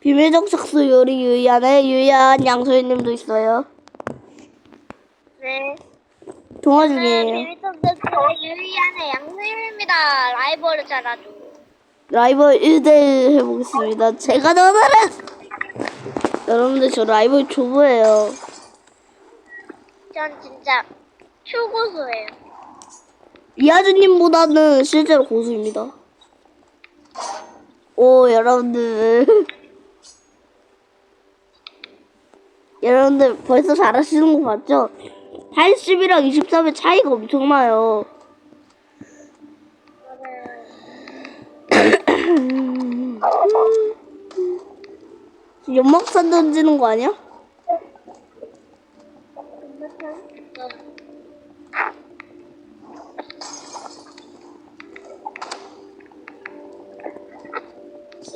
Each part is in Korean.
비밀적 착수 요리 유이안에 유이안 양소희님도 있어요. 네. 저는 중이에요. 비밀통제스 유이안의 양수임입니다. 라이벌을 잘하죠. 라이벌 1대1 해보겠습니다. 제가 너는 여러분들 저 라이벌 초보예요. 전 진짜 초고수예요. 이하주님보다는 실제로 고수입니다. 오 여러분들 여러분들 벌써 잘하시는 거 봤죠? 80이랑 23의 차이가 엄청나요. 연막산 던지는 거 아니야?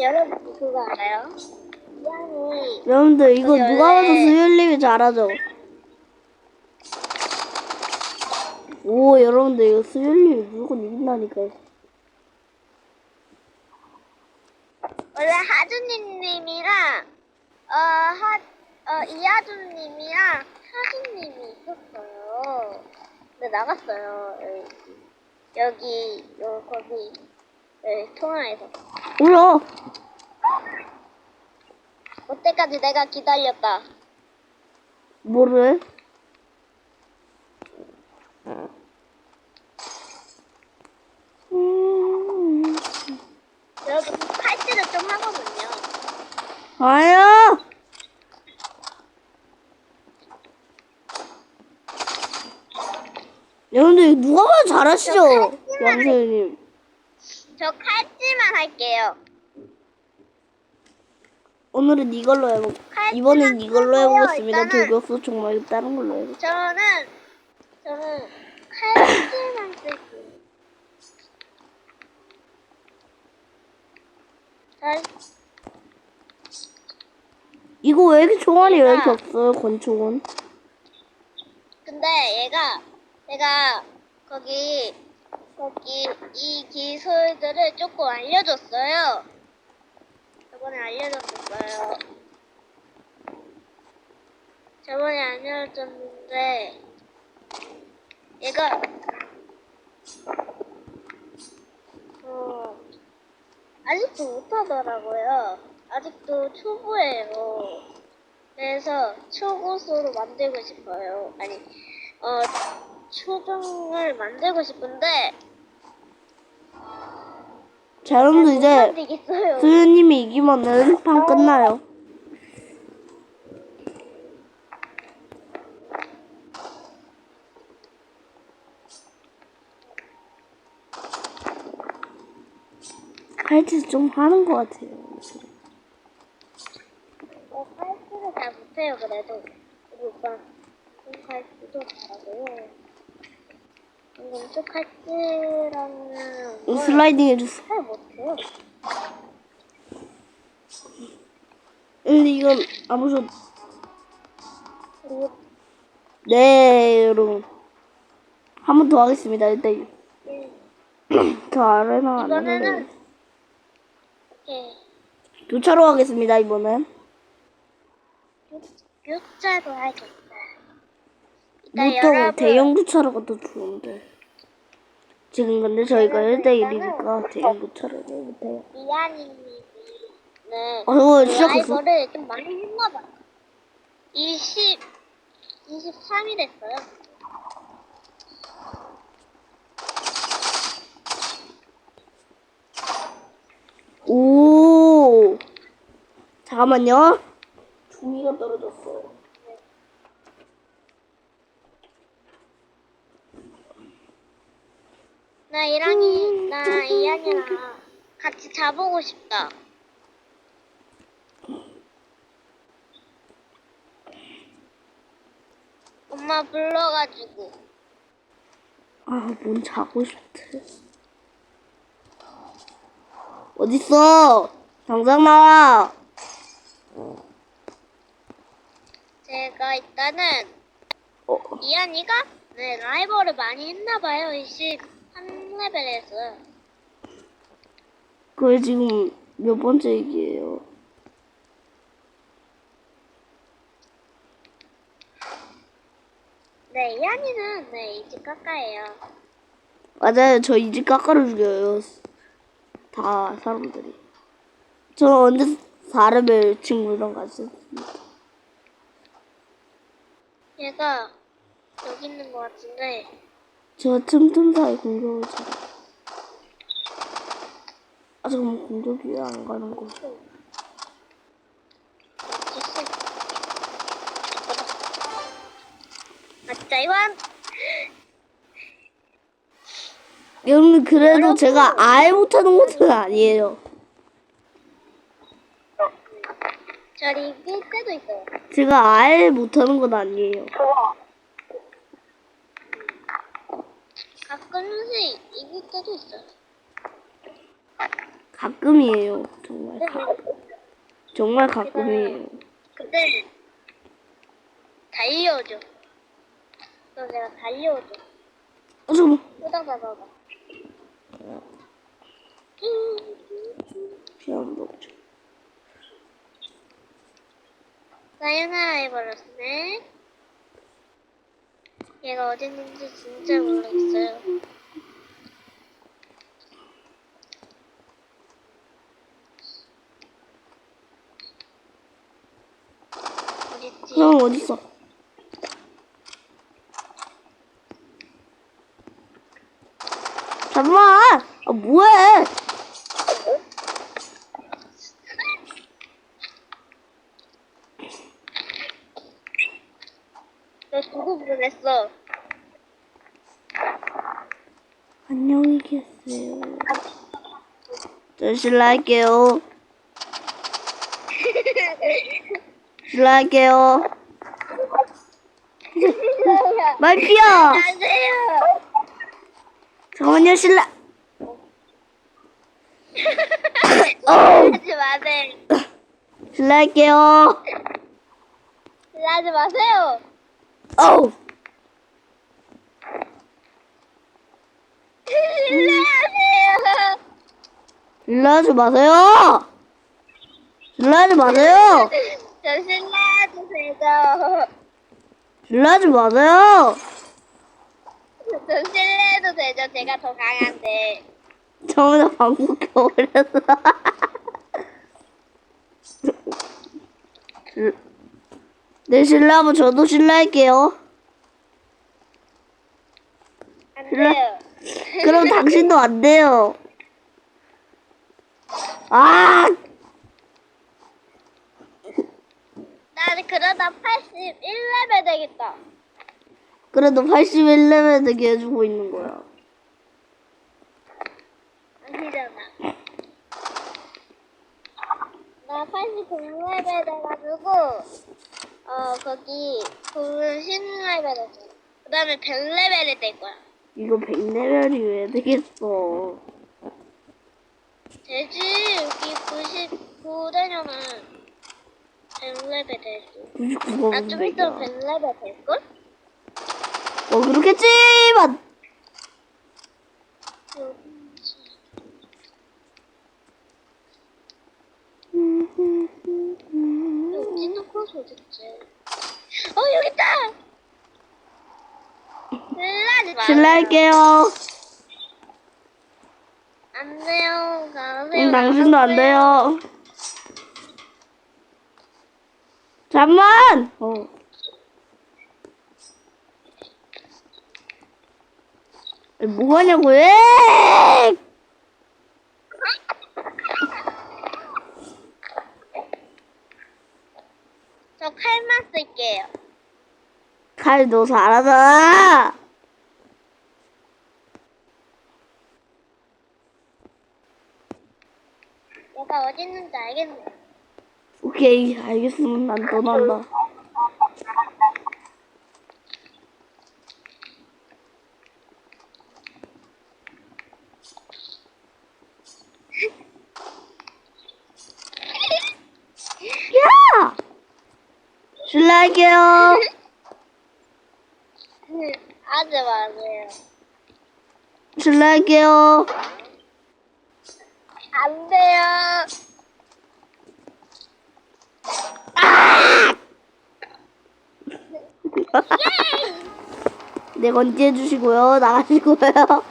여러분 그거 알아요? 이안이 여러분들 이거 누가 봐도 수율님이 잘하죠? 오 여러분들 이거 수율님이 무조건 이긴다니까요. 원래 하준님님이랑 어하 어, 이하준님이랑 하준님이 있었어요. 근데 나갔어요. 여기 여기 요 거기 여기 통화에서. 몰라. 그때까지 내가 기다렸다. 뭐를? 음, 여러분 칼질을 좀 하거든요. 아야. 여러분들 누가 봐도 잘하시죠? 양세님. 저 칼질만 할게요. 오늘은 이걸로 해보. 이번엔 이걸로 해보겠습니다. 돌격수 정말 다른 걸로 해보. 저는 저는 칼질만 쓸게요. 칼 이거 왜 이렇게 총알이 왜 이렇게 얘가- 없어요? 권총은? 근데 얘가 내가 거기 거기 이 기술들을 조금 알려줬어요. 저번에 알려줬었어요. 저번에 알려줬는데 얘가 어 아직도 못하더라고요. 아직도 초보예요. 그래서 초고수로 만들고 싶어요. 아니, 어, 초중을 만들고 싶은데 자, 여러분들 못 이제 만들겠어요. 수유님이 이기면은 판 끝나요. 칼질 좀 하는 것 같아요. 어, 칼질을 잘 못해요. 그래도 우리 오빠 칼질도 잘하고요. 칼질하는 걸 슬라이딩 해주세요. 근데 이건 아무도 그리고 네 여러분 한 번 더 하겠습니다. 일단 음, 저 아레나 안 이번에는 하려고. 이렇게 교차로 하겠습니다 이번엔. 하겠어요. 일단 보통 네, 대형 교차로가 더 좋은데. 지금 근데 저희가 1대1이니까 대형 교차로를 못해요. 미아님이 네. 어, 이거 시작했어? 라이벌을 좀 많이 했나봐요. 20, 23이 됐어요. 오. 잠깐만요. 종이가 떨어졌어. 나 이랑이, 나 이안이랑 같이 자보고 싶다. 엄마 불러가지고. 아, 뭔 자고 싶대. 어딨어? 당장 나와. 제가 일단은 어, 이안이가 네 라이벌을 많이 했나봐요. 23레벨에서. 그게 지금 몇 번째 얘기예요? 네, 이한이는 네, 이 집 가까예요. 맞아요. 저 이집 깎아로 죽여요. 다 사람들이. 저 언제 사람을 친구랑 갔었습니다. 얘가 여기 있는 것 같은데 저 틈틈 사이 공격을 잘. 아 잠깐만 공격이 왜안 가는 거? 됐어. 맞다 이완 여러분 그래도 제가 아예 못하는 것은 아니에요. 저리 이길 때도 있어요. 제가 아예 못하는 건 아니에요. 가끔씩 이길 때도 있어요. 가끔이에요. 정말 가, 정말 가끔이에요. 근데 달려오죠. 그럼 내가 달려오죠. 아 잠깐만. 쏟아져서 피안 먹죠. 사연하라 해버렸네. 얘가 어디 있는지 진짜 모르겠어요. 어딨지? 형 어디 있어? 잠깐만. 아 뭐해? 너 보냈어? 안녕히 계세요. 저 실례할게요. 실례할게요. 안돼요. 잠깐만요 실례. 하지 마세요. 실례할게요. 하지 마세요. 어우. 실례하세요. 실례하지 마세요. 실례하지 마세요. 저 실례해도 되죠. 실례하지 마세요. 저 실례해도 되죠. 제가 더 강한데. 방구 껴버렸어. 실- 네, 실례하면 저도 실례할게요. 안 실례- 돼요. 당신도 안 돼요. 아! 나는 그러다 81레벨 되겠다. 그래도 81레벨 되게 해주고 있는 거야. 아니잖아. 나 89레벨 돼가지고, 어, 거기, 그 신레벨 됐어. 그 다음에 100레벨이 될 거야. 이거 100레벨이 왜 되겠어. 되지, 여기 99 되면은 100레벨 되지. 99가 나좀 문제야. 100레벨 될걸? 어, 그렇겠지만! 여기 놓고서 어딨지? 어, 여기 있다! 실례할게요. 안 돼요. 가세요. 응, 당신도 안 돼요. 잠만! 어. 뭐 하냐고, 왜! 저 칼만 쓸게요. 칼, 너 잘하잖아! 얘가 어디 있는지 알겠네. 오케이, 알겠으면 난 떠난다. 야! 실례할게요. 하지 마세요. 실례할게요. 안 돼요. 예! 네 건지 해주시고요. 나가시고요.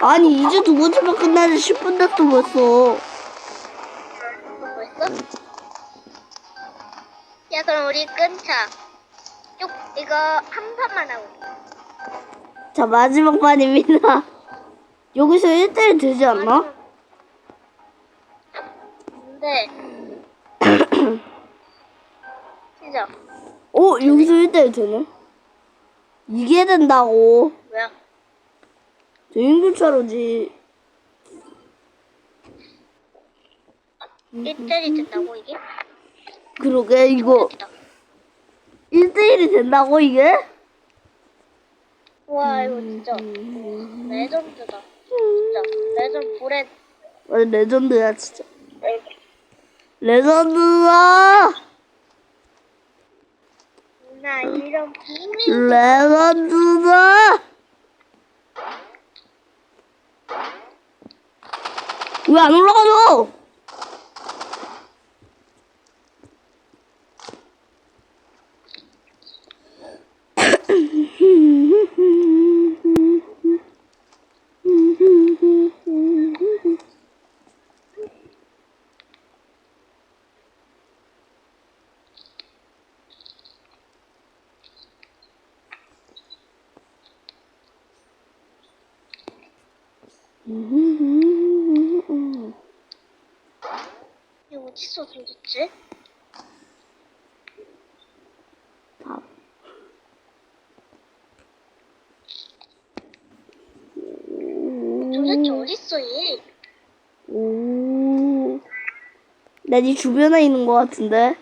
아니 이제 두 번째만 끝나는 10분 됐어 벌써. 벌써? 야 그럼 우리 끊자. 쭉 이거 한 판만 하고. 자 마지막 판입니다. 여기서 1대1 되지 않나? 근데 진짜 어 여기서 1대1 되네. 이게 된다고. 뭐야? 대인교차로지. 1대1이 됐다고 이게? 그러게 이거 됐다. 1대1이 된다고 이게? 와 이거 진짜 레전드다. 진짜 레전 브랜 아, 레전드야 진짜. 레전드다. 나 이런 비밀 레전드다. 왜안 올라가죠? 이거 어딨어 도대체? 밥. 도대체 어딨어 얘? 오. 나네 주변에 있는 것 같은데.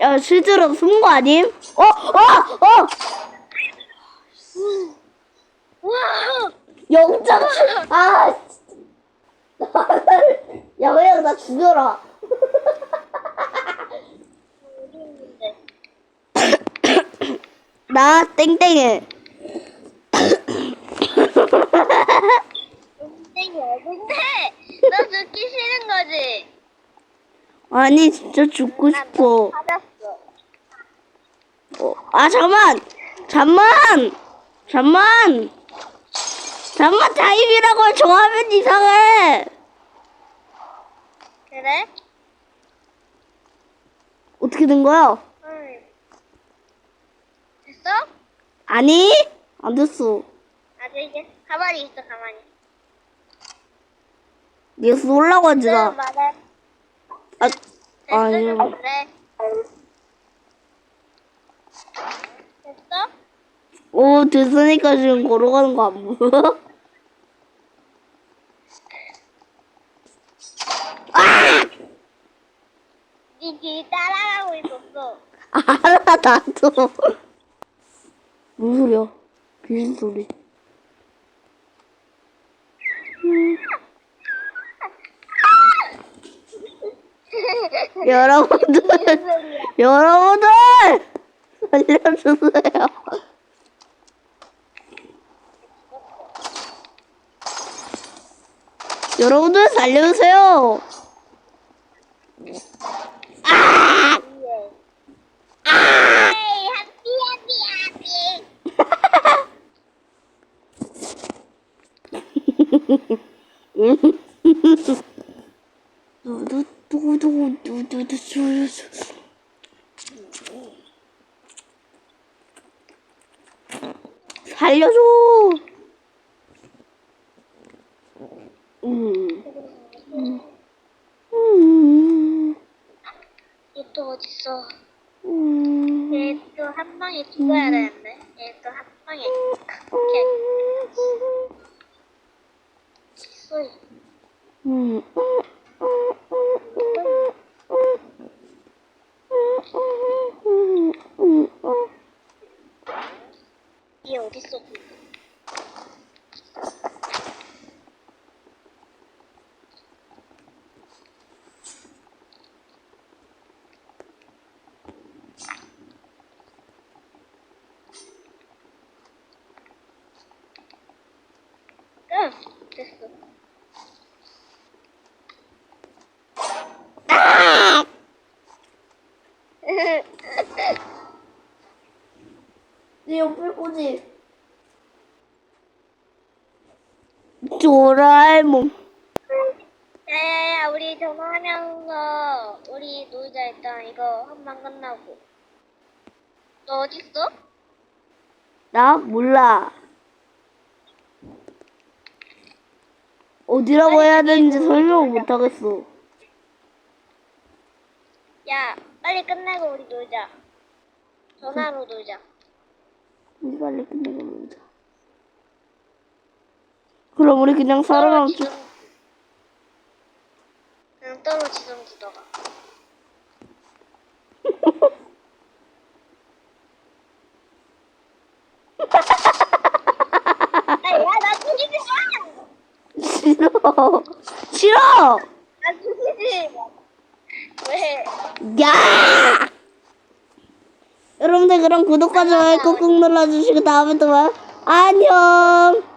야, 실제로 숨은 거 아님? 어, 어, 어! 와! 영장, 아, 진짜. 야, 그냥 나 죽여라. 어디 있는데? 나 땡땡해. 땡땡이 어딘데? 너 죽기 싫은 거지? 아니, 진짜 죽고 싶어. 받았어. 어, 아, 잠만! 잠만! 잠만! 잠만 타임이라고 정하면 이상해! 그래? 어떻게 된 거야? 응. 됐어? 아니? 안 됐어. 아직 이제 가만히 있어 가만히. 니가 쏠라고 하지, 나. 말해. 아, 됐어 아니요. 그래. 됐어? 오, 됐으니까 지금 걸어가는 거 안 보여? 니뒤 따라가고 있었어. 알아, 나도. 소리야? 귀신 소리. 여러분들, 무슨 소리야? 여러분들! 살려주세요. 여러분들 살려주세요. 아! 위에. 에이, 하피, 하피, 하피. 두두두두두두두 살려줘. 음. 음. 얘또 어딨어? 음. 얘또 한 방에 죽어야 되는데. 얘또 한 방에. 이렇게. 얘. 음. 얘 어딨어? 내 옆에 보지. 도라에몽. 야야야 우리 전화하면서 우리 놀자 일단 이거 한 번 끝나고. 너 어딨어? 나 몰라. 어디라고 해야 되는지 설명을 못 하겠어. 야 빨리 끝내고 우리 놀자. 전화로 놀자. 우리 빨리 끝내고 놀자. 그럼 우리 그냥 살아남기. 떨어지던- 그냥 떨어지던 두다가. 야나 죽이지 마! 싫어. 싫어. 나 죽이지 마. 왜? 야! 여러분들 그럼 구독과 좋아요 꾹꾹 눌러주시고 다음에 또 봐요. 안녕.